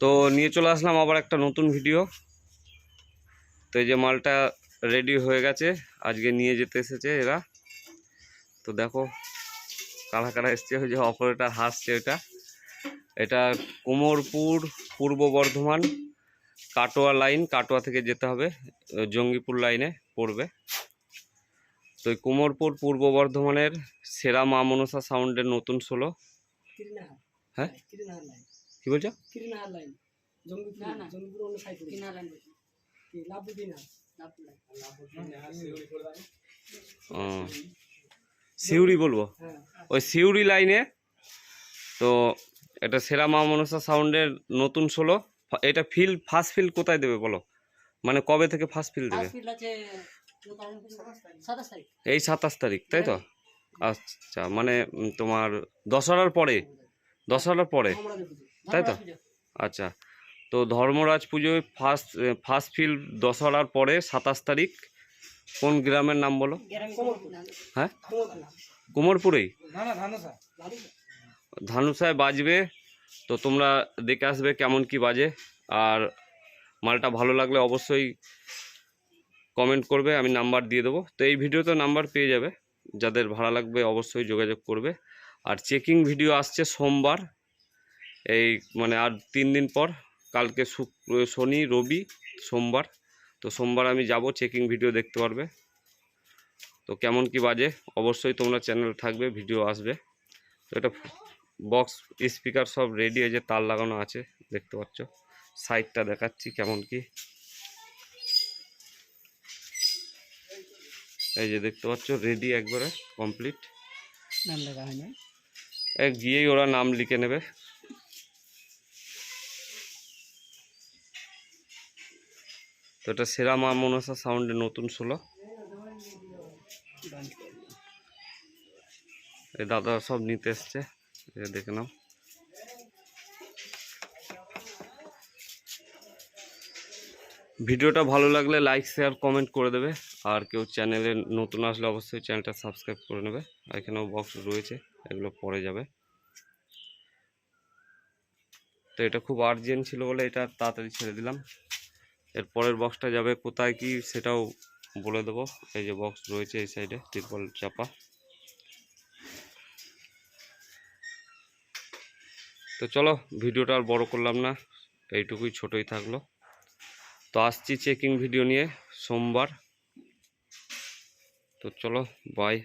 তো নিয়ে চলে আসলাম আবার একটা নতুন ভিডিও তো এই যে মালটা রেডি হয়ে গেছে আজকে নিয়ে যেতে এসেছে এরা। তো দেখো কারা কারা এসছে ওই যে অপারেটার হাসছে এটা। এটা কোমরপুর পূর্ব বর্ধমান কাটোয়া লাইন কাটোয়া থেকে যেতে হবে জঙ্গিপুর লাইনে পড়বে। তো এই কোমরপুর পূর্ব বর্ধমানের সেরা মা মনসা সাউন্ডের নতুন ষোলো হ্যাঁ? কি বলছো? কিরিনাহার লাইন। জঙ্গিপুর না, না। জঙ্গিপুর অন্য সাইড কিনার লাইন কি লাভুদ্দিন লাভপুর ও, সিউড়ি বলব? হ্যাঁ। ওই সিউড়ি লাইনে তো এটা সেরা মা মনসা সাউন্ডের নতুন ষোলো। এটা ফিল ফার্স্ট ফিল কোথায় দেবে বলো? মানে কবে থেকে ফার্স্ট ফিল দেবে? এই সাতাশ তারিখ তাই তো? আচ্ছা মানে তোমার দশহরার পরে দশহরার পরে। তাই তো? আচ্ছা। তো ধর্মরাজ পুজোয় ফার্স্ট ফার্স্ট ফিল দশহরার পরে সাতাশ তারিখ কোন গ্রামের নাম বলো? হ্যাঁ? কোমরপুর কুমোরপুরেই? না না ধানসা ধানসা ধানুসায় বাজবে তো তোমরা দেখে আসবে কেমন কি বাজে। আর মালটা ভালো লাগলে অবশ্যই কমেন্ট করবে আমি নাম্বার দিয়ে দেবো। তো এই ভিডিওতে নাম্বার পেয়ে যাবে। যাদের ভাড়া লাগবে অবশ্যই যোগাযোগ করবে। আর চেকিং ভিডিও আসছে সোমবার এই মানে আর তিন দিন পর কালকে শুক্র শনি রবি সোমবার। তো সোমবার আমি যাব চেকিং ভিডিও দেখতে পারবে। তো কেমন কি বাজে অবশ্যই তোমরা চ্যানেল থাকবে ভিডিও আসবে। তো এটা বক্স স্পিকার সব রেডি হয়েছে তার লাগানো আছে দেখতে পাচ্ছ। সাইডটা দেখাচ্ছি কেমন কি। এই যে দেখতে পাচ্ছ রেডি একবারে কমপ্লিট নাম লেখা হয় গিয়েই ওরা নাম লিখে নেবে। তো এটা সেরা মা মনসা সাউন্ডে নতুন ষোলো এই দাদা সব নিতে এসছে দেখে নাও। ভিডিওটা ভালো লাগলে লাইক শেয়ার কমেন্ট করে দেবে। আর কেউ চ্যানেলে নতুন আসলে অবশ্যই চ্যানেলটা সাবস্ক্রাইব করে নেবে। এখানেও বক্স রয়েছে, এগুলো পরে যাবে। তো এটা খুব আর্জেন্ট ছিল বলে এটা তাড়াতাড়ি ছেড়ে দিলাম। এর পরের বক্সটা যাবে কোথায় কি সেটাও বলে দেবো। এই যে বক্স রয়েছে এই সাইডে তিরপল চাপা। তো চলো, ভিডিওটা আর বড় করলাম না, এইটুকুই ছোটই থাকল। তো আসছি চেকিং ভিডিও নিয়ে সোমবার। তো চলো বাই